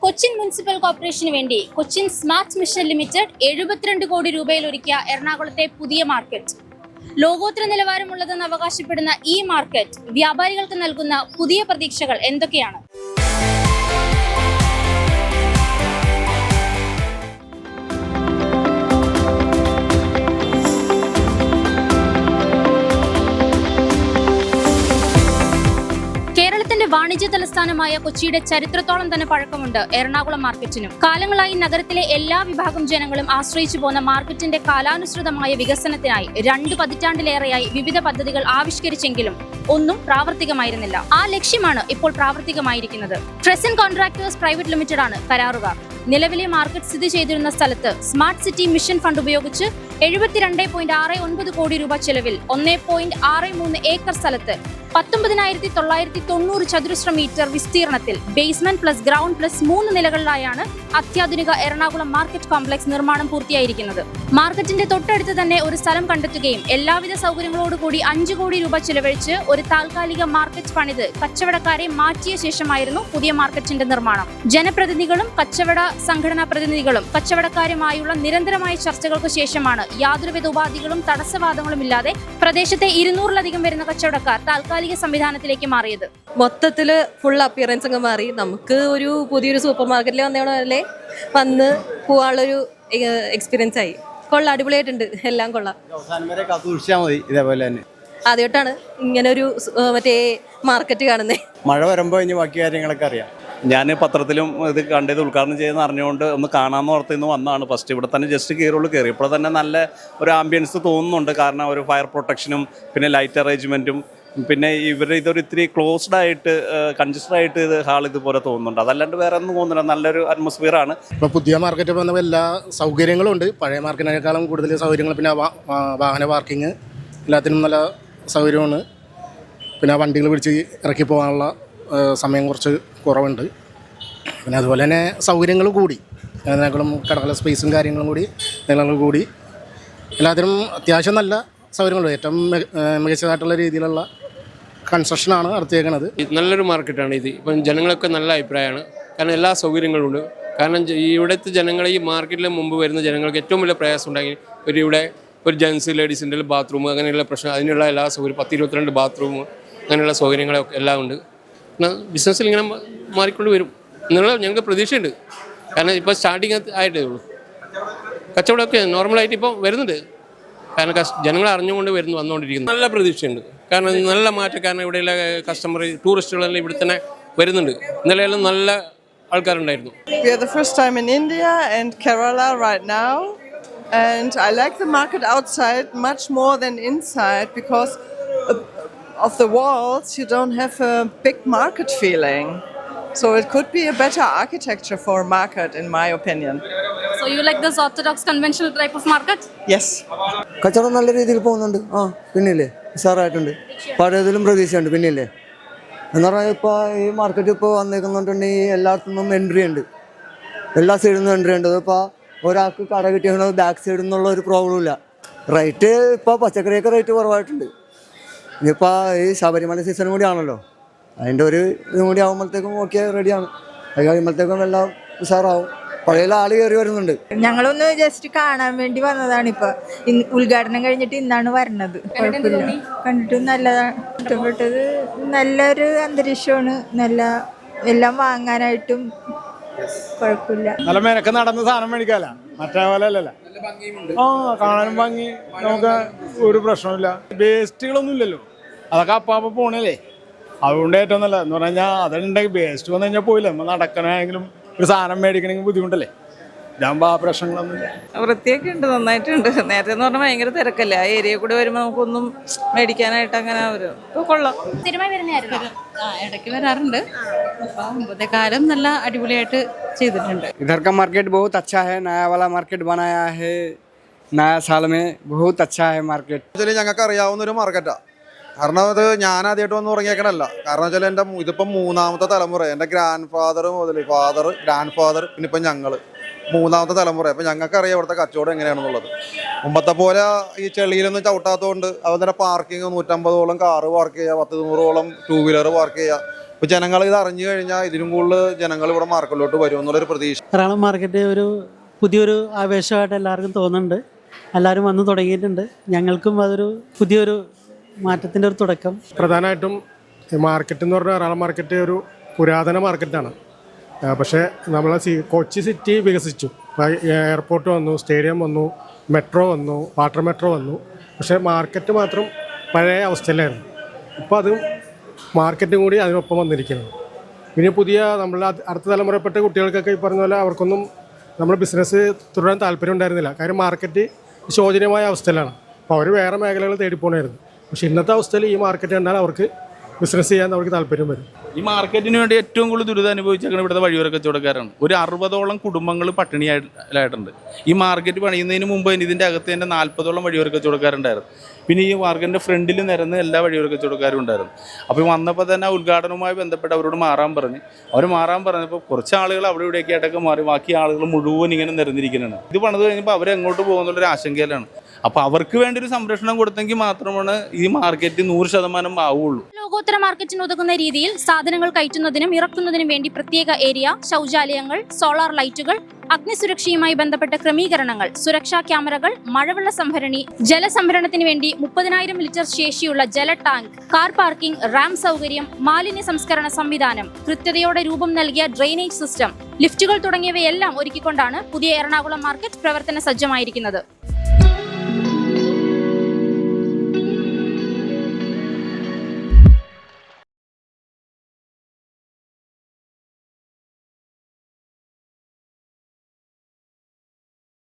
Cochin municipal corporation വേണ്ടി Cochin smart mission limited എഴുപത്തിരണ്ട് കോടി രൂപയിൽ ഒരുക്കിയ എറണാകുളത്തെ പുതിയ മാർക്കറ്റ് ലോകോത്തര നിലവാരമുള്ളതെന്ന് അവകാശപ്പെടുന്ന ഈ മാർക്കറ്റ് വ്യാപാരികൾക്ക് നൽകുന്ന പുതിയ പ്രതീക്ഷകൾ എന്തൊക്കെയാണ് തലസ്ഥാനമായ കൊച്ചിയുടെ ചരിത്രത്തോളം തന്നെ പഴക്കമുണ്ട് എറണാകുളം മാർക്കറ്റിനും. കാലങ്ങളായി നഗരത്തിലെ എല്ലാ വിഭാഗം ജനങ്ങളും ആശ്രയിച്ചു പോന്ന മാർക്കറ്റിന്റെ കാലാനുസൃതമായ വികസനത്തിനായി രണ്ട് പതിറ്റാണ്ടിലേറെയായി വിവിധ പദ്ധതികൾ ആവിഷ്കരിച്ചെങ്കിലും ഒന്നും പ്രാവർത്തികമായിരുന്നില്ല. ആ ലക്ഷ്യമാണ് ഇപ്പോൾ പ്രാവർത്തികമായിരിക്കുന്നത്. ട്രെസൻ കോൺട്രാക്ടേഴ്സ് പ്രൈവറ്റ് ലിമിറ്റഡ് ആണ് കരാറുകാർ. നിലവിലെ മാർക്കറ്റ് സ്ഥിതി ചെയ്തിരുന്ന സ്ഥലത്ത് സ്മാർട്ട് സിറ്റി മിഷൻ ഫണ്ട് ഉപയോഗിച്ച് എഴുപത്തിരണ്ട് പോയിന്റ് ആറ് ഒൻപത് കോടി രൂപ ചെലവിൽ ഒന്നേ പോയിന്റ് ആറ് മൂന്ന് ഏക്കർ സ്ഥലത്ത് പത്തൊമ്പതിനായിരത്തി തൊള്ളായിരത്തി തൊണ്ണൂറ് ചതുരശ്ര മീറ്റർ വിസ്തീർണത്തിൽ ബേസ്മെന്റ് പ്ലസ് ഗ്രൗണ്ട് പ്ലസ് മൂന്ന് നിലകളിലായാണ് അത്യാധുനിക എറണാകുളം മാർക്കറ്റ് കോംപ്ലക്സ് നിർമ്മാണം പൂർത്തിയായിരിക്കുന്നത്. മാർക്കറ്റിന്റെ തൊട്ടടുത്ത് തന്നെ ഒരു സ്ഥലം കണ്ടെത്തുകയും എല്ലാവിധ സൗകര്യങ്ങളോടുകൂടി അഞ്ചു കോടി രൂപ ചിലവഴിച്ച് ഒരു താൽക്കാലിക മാർക്കറ്റ് പണിത് കച്ചവടക്കാരെ മാറ്റിയ ശേഷമായിരുന്നു പുതിയ മാർക്കറ്റിന്റെ നിർമ്മാണം. ജനപ്രതിനിധികളും കച്ചവട സംഘടനാ പ്രതിനിധികളും കച്ചവടക്കാരുമായുള്ള നിരന്തരമായ ചർച്ചകൾക്ക് ശേഷമാണ് യാതൊരുവിധ ഉപാധികളും തടസ്സവാദങ്ങളും ഇല്ലാതെ പ്രദേശത്തെ ഇരുന്നൂറിലധികം വരുന്ന കച്ചവടക്കാർ താൽക്കാലിക സംവിധാനത്തിലേക്ക് മാറിയത്? മൊത്തത്തിൽ ഫുൾ അപ്പിയറൻസ് അങ്ങ് മാറി. നമുക്ക് ഒരു പുതിയൊരു സൂപ്പർ മാർക്കറ്റിൽ വന്നേ വന്ന് പോവാനുള്ളൊരു എക്സ്പീരിയൻസ് ആയി. കൊള്ളാം അടിപൊളിയായിട്ടുണ്ട്. എല്ലാം കൊള്ളാം. മതി ഇതേപോലെ തന്നെ. ആദ്യമായിട്ടാണ് ഇങ്ങനെ ഒരു മറ്റേ മാർക്കറ്റ് കാണുന്നത് മഴ വരുമ്പോൾ ഇനി ബാക്കി കാര്യങ്ങളൊക്കെ അറിയാം. ഞാൻ പത്രത്തിലും ഇത് കണ്ടത് ഉദ്ഘാടനം ചെയ്യുന്ന അറിഞ്ഞുകൊണ്ട് ഒന്ന് കാണാമെന്ന് ഓർത്ത് ഇന്ന് വന്നതാണ്. ഫസ്റ്റ് ഇവിടെ തന്നെ ജസ്റ്റ് കയറുള്ളൂ കയറി ഇപ്പോൾ തന്നെ നല്ല ഒരു ആംബിയൻസ് തോന്നുന്നുണ്ട്. കാരണം ഒരു ഫയർ പ്രൊട്ടക്ഷനും പിന്നെ ലൈറ്റ് അറേഞ്ച്മെന്റും പിന്നെ ഇവർ ഇതൊരു ഇത്തിരി ക്ലോസ്ഡ് ആയിട്ട് കൺജസ്റ്റഡ് ആയിട്ട് ഇത് ഹാൾ ഇതുപോലെ തോന്നുന്നുണ്ട്. അതല്ലാണ്ട് വേറെ ഒന്നും തോന്നുന്നില്ല. നല്ലൊരു അറ്റ്മോസ്ഫിയർ ആണ്. ഇപ്പോൾ പുതിയ മാർക്കറ്റ് വന്നപ്പോൾ എല്ലാ സൗകര്യങ്ങളും ഉണ്ട്. പഴയ മാർക്കറ്റിനേക്കാളും കൂടുതൽ സൗകര്യങ്ങൾ. പിന്നെ വാഹന പാർക്കിങ് എല്ലാത്തിനും നല്ല സൗകര്യമാണ്. പിന്നെ വണ്ടികൾ പിടിച്ച് ഇറക്കി പോകാനുള്ള സമയം കുറച്ച് കുറവുണ്ട്. പിന്നെ അതുപോലെ തന്നെ സൗകര്യങ്ങൾ കൂടി. അതിനേക്കാളും കടകള സ്പേസും കാര്യങ്ങളും കൂടി നീളങ്ങൾ കൂടി. എല്ലാത്തിനും അത്യാവശ്യം നല്ല സൗകര്യങ്ങളുണ്ട്. ഏറ്റവും മികച്ചതായിട്ടുള്ള രീതിയിലുള്ള കൺസ്ട്രക്ഷനാണ് നടത്തിയേക്കുന്നത് നല്ലൊരു മാർക്കറ്റാണ് ഇത്. ഇപ്പം ജനങ്ങളൊക്കെ നല്ല അഭിപ്രായമാണ്. കാരണം എല്ലാ സൗകര്യങ്ങളും ഉണ്ട് കാരണം ഇവിടുത്തെ ജനങ്ങൾ ഈ മാർക്കറ്റിൽ മുമ്പ് വരുന്ന ജനങ്ങൾക്ക് ഏറ്റവും വലിയ പ്രയാസം ഉണ്ടെങ്കിൽ ഒരു ഇവിടെ ഒരു ജെൻസ് ലേഡീസിന്റെ ബാത്റൂം അങ്ങനെയുള്ള പ്രശ്നം അതിനുള്ള എല്ലാ സൗകര്യം പത്ത് ഇരുപത്തിരണ്ട് ബാത്റൂം അങ്ങനെയുള്ള സൗകര്യങ്ങളൊക്കെ എല്ലാം ഉണ്ട്. പിന്നെ ബിസിനസ്സിൽ ഇങ്ങനെ മാറിക്കൊണ്ട് വരും. എന്നുള്ള ഞങ്ങൾക്ക് പ്രതീക്ഷയുണ്ട്. കാരണം ഇപ്പോൾ സ്റ്റാർട്ടിങ് ആയിട്ടേ ഉള്ളൂ. കച്ചവടമൊക്കെ നോർമലായിട്ട് ഇപ്പോൾ വരുന്നുണ്ട്. കാരണം ജനങ്ങൾ അറിഞ്ഞുകൊണ്ട് വരുന്നു വന്നുകൊണ്ടിരിക്കുന്നു. നല്ല പ്രതീക്ഷയുണ്ട്. കാരണം നല്ല മാറ്റം കാരണം ഇവിടെയുള്ള കസ്റ്റമർ ടൂറിസ്റ്റുകളെല്ലാം ഇവിടെ തന്നെ വരുന്നുണ്ട് ഇന്നലെയെല്ലാം നല്ല ആൾക്കാരുണ്ടായിരുന്നു We are the first time in India and Kerala right now. And I like the market outside much more than inside because uh, of the walls, you don't have a big market feeling. So it could be a better architecture for a market, in my opinion. So you like this orthodox conventional type of market? Yes. കച്ചവടം നല്ല രീതിയിൽ പോകുന്നുണ്ട് ആ പിന്നില്ലേ ഉഷാറായിട്ടുണ്ട്. പഴയതിലും പ്രതീക്ഷയുണ്ട്. പിന്നില്ലേ? എന്ന് പറഞ്ഞാൽ ഇപ്പോൾ ഈ മാർക്കറ്റ് ഇപ്പോൾ വന്നേക്കുന്നുണ്ടെങ്കിൽ എല്ലായിടത്തു നിന്നും എൻട്രി ഉണ്ട്. എല്ലാ സൈഡിൽ നിന്നും എൻട്രി ഉണ്ട്. ഇപ്പോൾ ഒരാൾക്ക് കട കിട്ടിയ ബാക്ക് സൈഡിൽ നിന്നുള്ള ഒരു പ്രോബ്ലം ഇല്ല. റേറ്റ് ഇപ്പോൾ പച്ചക്കറിയൊക്കെ റേറ്റ് കുറവായിട്ടുണ്ട്. ഇനിയിപ്പോൾ ഈ ശബരിമല സീസൺ കൂടിയാണല്ലോ അതിന്റെ ഒരു ഇതും കൂടി ആകുമ്പോഴത്തേക്കും ഓക്കെ റെഡിയാണ് അത് കഴിയുമ്പോഴത്തേക്കും എല്ലാം ഉഷാറാവും. പഴയ ആൾ കയറി വരുന്നുണ്ട്. ഞങ്ങളൊന്ന് ജസ്റ്റ് കാണാൻ വേണ്ടി വന്നതാണ് ഇപ്പൊ. ഉദ്ഘാടനം കഴിഞ്ഞിട്ട് ഇന്നാണ് വരണത്. കുഴപ്പമില്ല. കണ്ടിട്ട് നല്ലതാണ് ഇഷ്ടപ്പെട്ടത് നല്ലൊരു അന്തരീക്ഷമാണ്. നല്ല എല്ലാം വാങ്ങാനായിട്ടും കുഴപ്പമില്ല. നല്ല മെനക്ക് നടന്ന് സാധനം മേടിക്കാല മറ്റേ പോലെ അല്ലല്ല. ആ കാണാനും ഭംഗി. നമുക്ക് ഒരു പ്രശ്നമില്ല വേസ്റ്റുകളൊന്നും ഇല്ലല്ലോ. അതൊക്കെ അപ്പാപ്പ പോണല്ലേ? അതുകൊണ്ട് ഏറ്റവും നല്ല എന്ന് പറഞ്ഞു കഴിഞ്ഞാൽ അതുണ്ടെങ്കിൽ വേസ്റ്റ് വന്നു കഴിഞ്ഞാൽ പോയില്ല? നമ്മൾ നടക്കണമെങ്കിലും ഒരു സാധനം മേടിക്കണമെങ്കിൽ ബുദ്ധിമുട്ടല്ലേ? ഇതാകുമ്പോൾ ആ പ്രശ്നങ്ങളൊന്നുമില്ല വൃത്തിയൊക്കെയുണ്ട് നന്നായിട്ടുണ്ട്. നേരത്തെ എന്ന് പറഞ്ഞാൽ ഭയങ്കര തിരക്കല്ലേ? ആ ഏരിയ കൂടെ വരുമ്പോൾ നമുക്കൊന്നും മേടിക്കാനായിട്ട് അങ്ങനെ ഒരു ഇപ്പോൾ കൊള്ളാം. സ്ഥിരമായി വരുന്നതായിരുന്നു? ആ ഇടയ്ക്ക് വരാറുണ്ട്. അപ്പോൾ കാലം നല്ല അടിപൊളിയായിട്ട് ചെയ്തിട്ടുണ്ട്. ഇധർ കാ മാർക്കറ്റ് ബഹുത് അച്ഛാ ഹെ നയാ വാല മാർക്കറ്റ് ബനായാ ഹെ നയാ സാൽ മേ ബഹുത് അച്ഛാ ഹെ മാർക്കറ്റ് ഞങ്ങൾക്ക് അറിയാവുന്ന ഒരു മാർക്കറ്റാ കാരണം അത് ഞാൻ ആദ്യമായിട്ട് വന്ന് തുടങ്ങിയേക്കണല്ല കാരണം വെച്ചാൽ എന്റെ ഇതിപ്പം മൂന്നാമത്തെ തലമുറ. എന്റെ ഗ്രാൻഡ് ഫാദർ മുതൽ ഫാദർ ഗ്രാൻഡ് ഫാദർ പിന്നെ ഇപ്പം ഞങ്ങൾ മൂന്നാമത്തെ തലമുറ. അപ്പം ഞങ്ങൾക്കറിയാം ഇവിടുത്തെ കച്ചവടം എങ്ങനെയാണെന്നുള്ളത്. മുമ്പത്തെ പോലെ ഈ ചെളിയിലൊന്നും ചവിട്ടാത്തതുകൊണ്ട് അതുപോലെ പാർക്കിംഗ് നൂറ്റമ്പതോളം കാറ് പാർക്ക് ചെയ്യുക പത്ത് നൂറോളം ടൂ വീലർ പാർക്ക് ചെയ്യുക ഇപ്പോൾ ജനങ്ങൾ ഇത് അറിഞ്ഞു കഴിഞ്ഞാൽ ഇതിനും കൂടുതൽ ജനങ്ങൾ ഇവിടെ മാർക്കറ്റിലോട്ട് വരും എന്നുള്ളൊരു പ്രതീക്ഷ. എറണാകുളം മാർക്കറ്റ് ഒരു പുതിയൊരു ആവേശമായിട്ട് എല്ലാവർക്കും തോന്നുന്നുണ്ട്. എല്ലാവരും വന്ന് തുടങ്ങിയിട്ടുണ്ട്. ഞങ്ങൾക്കും അതൊരു പുതിയൊരു മാറ്റത്തിന്റെ ഒരു തുടക്കം. പ്രധാനമായിട്ടും മാർക്കറ്റ് എന്ന് പറഞ്ഞാൽ എറണാകുളം മാർക്കറ്റ് ഒരു പുരാതന മാർക്കറ്റാണ് പക്ഷേ നമ്മളെ സി കൊച്ചി സിറ്റി വികസിച്ചു. എയർപോർട്ട് വന്നു സ്റ്റേഡിയം വന്നു മെട്രോ വന്നു വാട്ടർ മെട്രോ വന്നു. പക്ഷേ മാർക്കറ്റ് മാത്രം പഴയ അവസ്ഥയിലായിരുന്നു. ഇപ്പോൾ അതും മാർക്കറ്റും കൂടി അതിനൊപ്പം വന്നിരിക്കുന്നു. പിന്നെ പുതിയ നമ്മളെ അടുത്ത തലമുറപ്പെട്ട കുട്ടികൾക്കൊക്കെ ഈ പറഞ്ഞ പോലെ അവർക്കൊന്നും നമ്മൾ ബിസിനസ് തുടരാൻ താല്പര്യം ഉണ്ടായിരുന്നില്ല. കാര്യം മാർക്കറ്റ് ശോചനീയമായ അവസ്ഥയിലാണ്. അപ്പോൾ അവർ വേറെ മേഖലകൾ തേടിപ്പോണായിരുന്നു. പക്ഷേ ഇന്നത്തെ അവസ്ഥയിൽ ഈ മാർക്കറ്റ് കണ്ടാൽ അവർക്ക് ബിസിനസ് ചെയ്യാൻ അവർക്ക് താല്പര്യം വരും. ഈ മാർക്കറ്റിന് വേണ്ടി ഏറ്റവും കൂടുതൽ ദുരിതം അനുഭവിച്ചേക്കുന്നത് ഇവിടുത്തെ വഴിയോര കച്ചവടക്കാരാണ് ഒരു അറുപതോളം കുടുംബങ്ങൾ പട്ടിണിയായിട്ടുണ്ട് ഈ മാർക്കറ്റ് പണിയുന്നതിന് മുമ്പ് ഇതിന്റെ അകത്ത് തന്നെ നാൽപ്പതോളം വഴിയോര കച്ചവടക്കാരുണ്ടായിരുന്നു പിന്നെ ഈ മാർക്കറ്റിന്റെ ഫ്രണ്ടിൽ നിരന്ന് എല്ലാ വഴിയോര കച്ചവടക്കാരും ഉണ്ടായിരുന്നു. അപ്പോൾ വന്നപ്പോൾ തന്നെ ഉദ്ഘാടനവുമായി ബന്ധപ്പെട്ട് അവരോട് മാറാൻ പറഞ്ഞ്. അവർ മാറാൻ പറഞ്ഞപ്പോൾ കുറച്ച് ആളുകൾ അവിടെ ഇവിടെയൊക്കെ ആയിട്ടൊക്കെ മാറി. ബാക്കി ആളുകൾ മുഴുവൻ ഇങ്ങനെ നിരന്നിരിക്കുന്നതാണ് ഇത് പണിത് കഴിഞ്ഞപ്പോൾ അവരെങ്ങോട്ട് പോകുന്നുള്ളൊരു ആശങ്കയിലാണ്. അപ്പോൾ അവർക്ക് വേണ്ടി ഒരു സംരക്ഷണം കൊടുത്തെങ്കിൽ മാത്രമാണ് ഈ മാർക്കറ്റ് നൂറ് ശതമാനം ആവുള്ളൂ. ലോകോത്തര മാർക്കറ്റിന് ഉതകുന്ന രീതിയിൽ സാധനങ്ങൾ കയറ്റുന്നതിനും ഇറക്കുന്നതിനും വേണ്ടി പ്രത്യേക ഏരിയ ശൗചാലയങ്ങൾ സോളാർ ലൈറ്റുകൾ അഗ്നിസുരക്ഷയുമായി ബന്ധപ്പെട്ട ക്രമീകരണങ്ങൾ സുരക്ഷാ ക്യാമറകൾ മഴവെള്ള സംഭരണി ജലസംഭരണത്തിന് വേണ്ടി മുപ്പതിനായിരം ലിറ്റർ ശേഷിയുള്ള ജല ടാങ്ക് കാർ പാർക്കിംഗ് റാം സൗകര്യം മാലിന്യ സംസ്കരണ സംവിധാനം കൃത്യതയോടെ രൂപം നൽകിയ ഡ്രെയിനേജ് സിസ്റ്റം ലിഫ്റ്റുകൾ തുടങ്ങിയവയെല്ലാം ഒരുക്കിക്കൊണ്ടാണ് പുതിയ എറണാകുളം മാർക്കറ്റ് പ്രവർത്തന സജ്ജമായിരിക്കുന്നത്.